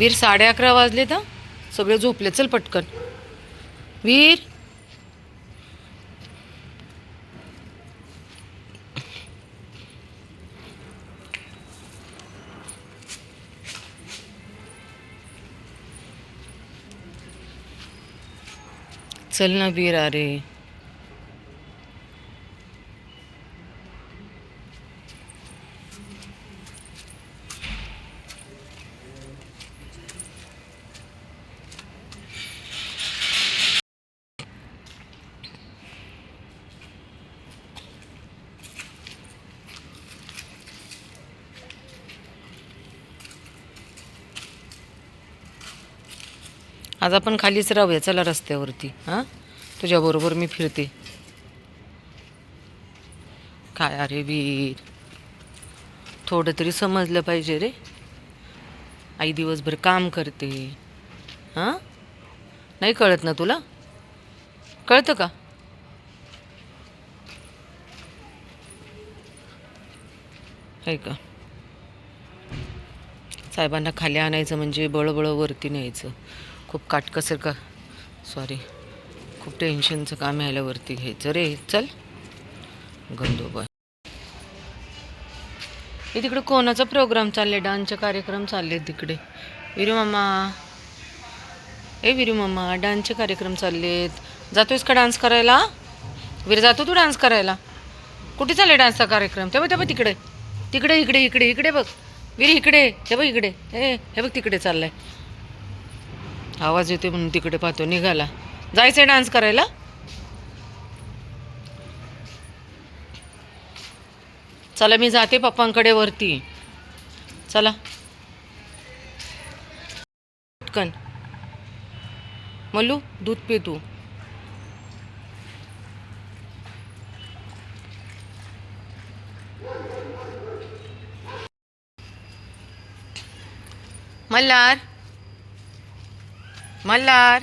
वीर साडे अकरा वाजले तर सगळे झोपले. चल पटकन. वीर! चल ना वीर अरे. आज आपण खालीच राहूया. चला रस्त्यावरती. हां? तुझ्याबरोबर मी फिरते. काय अरे वीर? थोडं तरी समजलं पाहिजे रे. आई दिवसभर काम करते. हां? नाही कळत ना तुला? कळतं का? आहे का? साहेबांना खाली आणायचं म्हणजे बळबळ वरती न्यायचं. खूप काटकसर का सॉरी खूप टेन्शनचं काम यायलावरती घ्यायचं. रे चल. गंदोबा हे तिकडे कोणाचा प्रोग्राम चालले डान्सचे कार्यक्रम चालले तिकडे. विरू मामा. ए विरू मामा डान्सचे कार्यक्रम चाललेत. जातोयस का डान्स करायला? वीर जातो तू डान्स करायला? कुठे चालले डान्सचा कार्यक्रम? तेव्हा बघ तिकडे. तिकडे इकडे इकडे इकडे बघ. वीर इकडे. हे बघ इकडे. हे हे बघ तिकडे चाललाय. आवाज येते म्हणून तिकडे पाहतो निघाला. जायचंय डान्स करायला? चला मी जाते पप्पांकडे वरती. चला. पटकन. मल्लू दूध पे तू. मल्हार. मल्हार.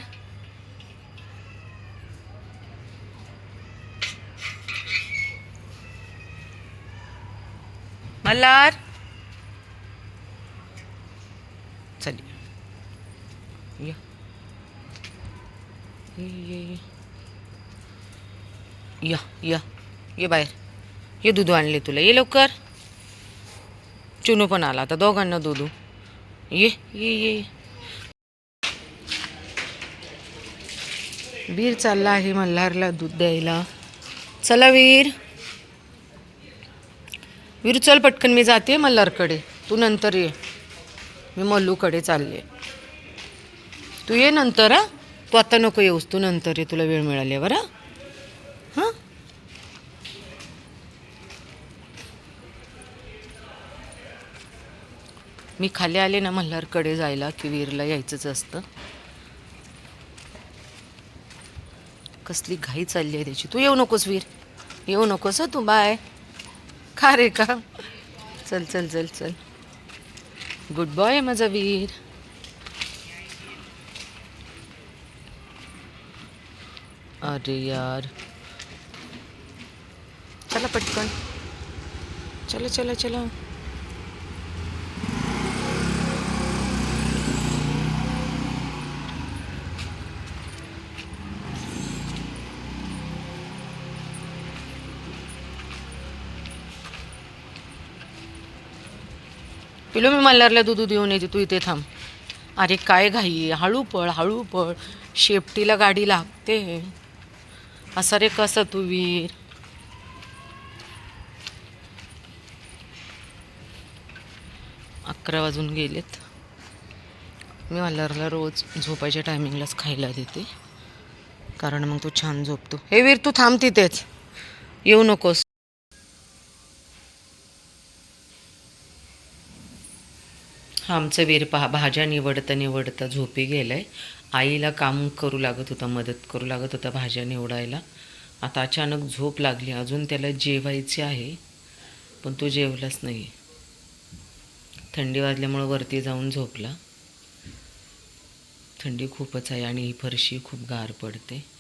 मल्हार. चल. ये. ये ये या. या ये. बाहेर. ये दूध आणले तुला. ये लवकर. चुनू पण आला आता. दोघांना दूध. ये ये ये. वीर चालला आहे मल्हारला दूध द्यायला. चला वीर. वीर चल पटकन मी जाते मल्हारकडे. तू नंतर ये. मी मल्लूकडे चालले. तू ये नंतर हा? तू आता नको येऊस तू नंतर ये तुला वेळ मिळाल्यावर हा हां? मी खाली आले ना मल्हारकडे जायला की वीरला यायचंच असतं. कसली घाई चालली आहे त्याची. तू येऊ नकोस वीर. येऊ नकोस तू बाय. खा रे का? चल चल चल चल. गुड बॉय माझा वीर. अरे यार. चला पटकन. चला चला चला. पिलो मी मल्हारला दूध देऊन येते तू इथे थांब. अरे काय घाई हळू पळ हळू पळ. शेपटीला गाडी लागते. असं रे कसं तू वीर? अकरा वाजून गेलेत. मी मल्हारला रोज झोपायच्या टायमिंगलाच खायला देते. कारण मग तो छान झोपतो. हे वीर तू थांब तिथेच. येऊ नकोस. आमचं वीर पहा भाज्या निवडता निवडता झोपी आहे आईला काम करू लागत होता मदत करू लागत होता भाज्या निवडायला. आता अचानक झोप लागली अजून त्याला जेवायचे आहे पण तो जेवलाच नाही. थंडी वाजल्यामुळं वरती जाऊन झोपला. थंडी खूपच आहे आणि ही फरशी खूप गार पडते.